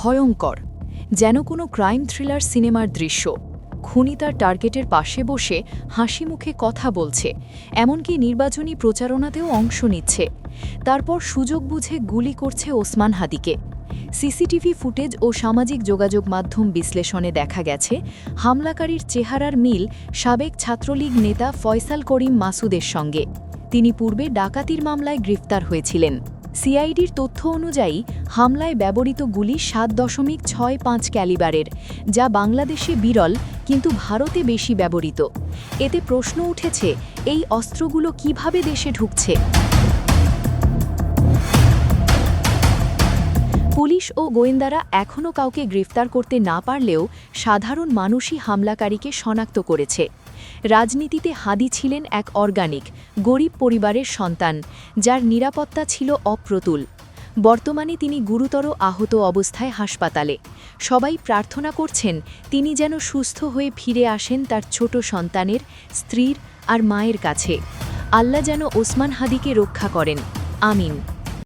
ভয়ঙ্কর, যেন কোনো ক্রাইম থ্রিলার সিনেমার দৃশ্য। খুনি তার টার্গেটের পাশে বসে হাসি মুখে কথা বলছে, এমনকি নির্বাচনী প্রচারণাতেও অংশ নিচ্ছে। তারপর সুযোগ বুঝে গুলি করছে ওসমান হাদিকে। সিসিটিভি ফুটেজ ও সামাজিক যোগাযোগ মাধ্যম বিশ্লেষণে দেখা গেছে, হামলাকারীর চেহারার মিল সাবেক ছাত্রলীগ নেতা ফয়সাল করিম মাসুদের সঙ্গে। তিনি পূর্বে ডাকাতির মামলায় গ্রেফতার হয়েছিলেন। সিআইডির তথ্য অনুযায়ী, হামলায় ব্যবহৃত গুলি সাত দশমিক ছয় পাঁচ ক্যালিবারের, যা বাংলাদেশে বিরল কিন্তু ভারতে বেশি ব্যবহৃত। এতে প্রশ্ন উঠেছে, এই অস্ত্রগুলো কীভাবে দেশে ঢুকছে? পুলিশ ও গোয়েন্দারা এখনও কাউকে গ্রেফতার করতে না পারলেও সাধারণ মানুষই হামলাকারীকে শনাক্ত করেছে। রাজনীতিতে হাদি ছিলেন এক অর্গানিক, গরিব পরিবারের সন্তান, যার নিরাপত্তা ছিল অপ্রতুল। বর্তমানে তিনি গুরুতর আহত অবস্থায় হাসপাতালে। সবাই প্রার্থনা করছেন তিনি যেন সুস্থ হয়ে ফিরে আসেন তার ছোট সন্তানের, স্ত্রীর আর মায়ের কাছে। আল্লাহ যেন ওসমান হাদিকে রক্ষা করেন। আমিন।